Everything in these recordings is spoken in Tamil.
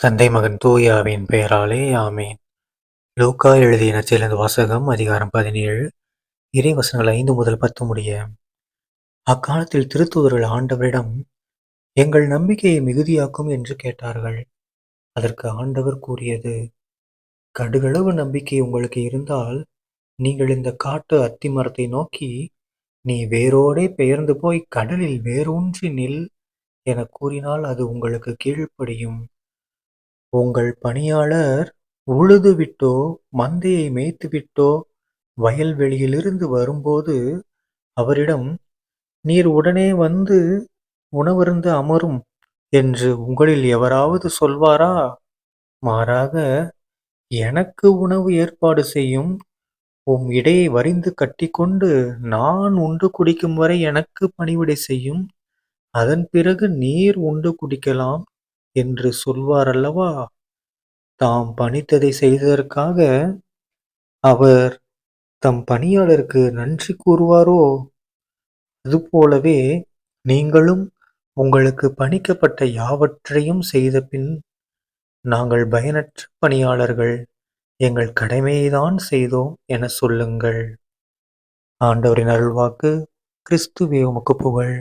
தந்தை மகன் தூயாவின் பெயராலே ஆமேன். லூக்கா எழுதிய நச்சிலிருந்து வாசகம் அதிகாரம் பதினேழு இறைவசனங்கள் ஐந்து முதல் பத்து முடிய. அக்காலத்தில் திருத்துவர்கள் ஆண்டவரிடம் எங்கள் நம்பிக்கையை மிகுதியாக்கும் என்று கேட்டார்கள். அதற்கு ஆண்டவர் கூறியது கடுகளவு நம்பிக்கை உங்களுக்கு இருந்தால் நீங்கள் இந்த காட்டு அத்தி மரத்தை நோக்கி நீ வேரோடே பெயர்ந்து போய் கடலில் வேரூன்றி நில் என கூறினால் அது உங்களுக்கு கீழ்ப்படியும். உங்கள் பணியாளர் உழுதுவிட்டோ மந்தையை மேய்த்துவிட்டோ வயல்வெளியிலிருந்து வரும்போது அவரிடம் நீர் உடனே வந்து உணவருந்த அமரும் என்று உங்களில் எவராவது சொல்வாரா? மாறாக எனக்கு உணவு ஏற்பாடு செய்யும் உம் இடையை வரிந்து கட்டிக்கொண்டு நான் உண்டு குடிக்கும் வரை எனக்கு பணிவிடை செய்யும் அதன் பிறகு நீர் உண்டு குடிக்கலாம் என்று சொல்வாரல்லவா? தாம் பணித்ததை செய்ததற்காக அவர் தம் பணியாளருக்கு நன்றி கூறுவாரோ? அதுபோலவே நீங்களும் உங்களுக்கு பணிக்கப்பட்ட யாவற்றையும் செய்த பின் நாங்கள் பயனற்ற பணியாளர்கள் எங்கள் கடமையைதான் செய்தோம் என சொல்லுங்கள். ஆண்டவரின் அருள்வாக்கு கிறிஸ்துவே உமக்கு புகழ்.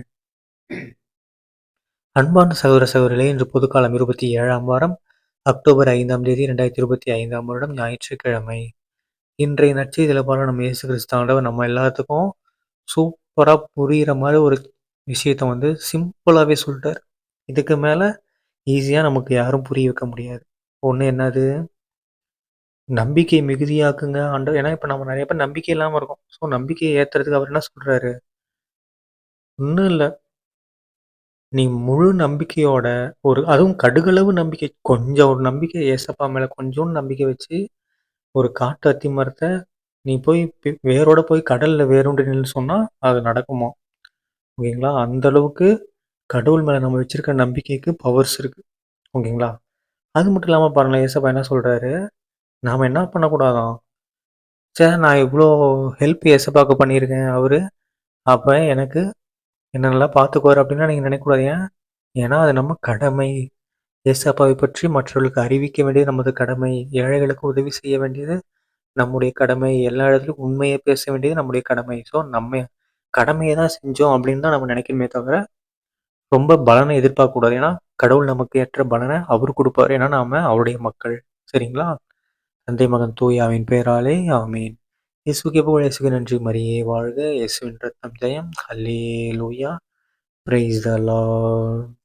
அன்பான சகோதர சகோதரிகளே இன்று பொதுக்காலம் இருபத்தி ஏழாம் வாரம் அக்டோபர் ஐந்தாம் தேதி ரெண்டாயிரத்தி இருபத்தி ஐந்தாம் வருடம் ஞாயிற்றுக்கிழமை. இன்றைய நற்செய்தியில் பாருங்க நம்ம இயேசு கிறிஸ்தாண்டவர் நம்ம எல்லாத்துக்கும் சூப்பராக புரிகிற மாதிரி ஒரு விஷயத்த வந்து சிம்பிளாகவே சொல்லிட்டார். இதுக்கு மேலே ஈஸியாக நமக்கு யாரும் புரிய வைக்க முடியாது. ஒன்று என்னது? நம்பிக்கை மிகுதியாக்குங்க. ஆண்டவர் ஏன்னா இப்போ நம்ம நிறைய பேர் நம்பிக்கை இல்லாமல் இருக்கோம். ஸோ நம்பிக்கையை ஏற்றுறதுக்கு அவர் என்ன சொல்கிறாரு ஒன்றும் இல்லை. நீ முழு நம்பிக்கையோட ஒரு அதுவும் கடுகளவு நம்பிக்கை கொஞ்சம் ஒரு நம்பிக்கை ஏசப்பா மேலே கொஞ்சோண்டு நம்பிக்கை வச்சு ஒரு காட்டு அத்தி மரத்தை நீ போய் வேரோட போய் கடலில் வேறுண்டு சொன்னால் அது நடக்குமா? ஓகேங்களா? அந்த அளவுக்கு கடவுள் மேலே நம்ம வச்சிருக்க நம்பிக்கைக்கு பவர்ஸ் இருக்குது ஓகேங்களா? அது மட்டும் இல்லாமல் பாருங்களேன் ஏசப்பா என்ன சொல்கிறாரு நாம் என்ன பண்ணக்கூடாதான் ச்சே நான் இவ்வளோ ஹெல்ப் ஏசப்பாவுக்கு பண்ணியிருக்கேன் அவர். அப்போ எனக்கு என்ன நல்லா பார்த்துக்குவார் அப்படின்னா நீங்கள் நினைக்கக்கூடாது. ஏன்? ஏன்னா அது நம்ம கடமை. ஏசப்பாவை பற்றி மற்றவர்களுக்கு அறிவிக்க வேண்டியது நமது கடமை. ஏழைகளுக்கு உதவி செய்ய வேண்டியது நம்முடைய கடமை. எல்லா இடத்துலையும் உண்மையை பேச வேண்டியது நம்முடைய கடமை. ஸோ நம்ம கடமையை தான் செஞ்சோம் அப்படின்னு தான் நம்ம நினைக்கணுமே தவிர ரொம்ப பலனை எதிர்பார்க்கக்கூடாது. ஏன்னா கடவுள் நமக்கு ஏற்ற பலனை அவர் கொடுப்பார். ஏன்னா நாம அவருடைய மக்கள். சரிங்களா? தந்தை மகன் தூயாவின் பேராலே ஆமீன். இயேசுக்கு புகழ் இயேசுக்கு நன்றி. மரியே வாழ்க. இயேசுவின் ரத்தம் ஜெயம். ஹல்லேலூயா. Praise the Lord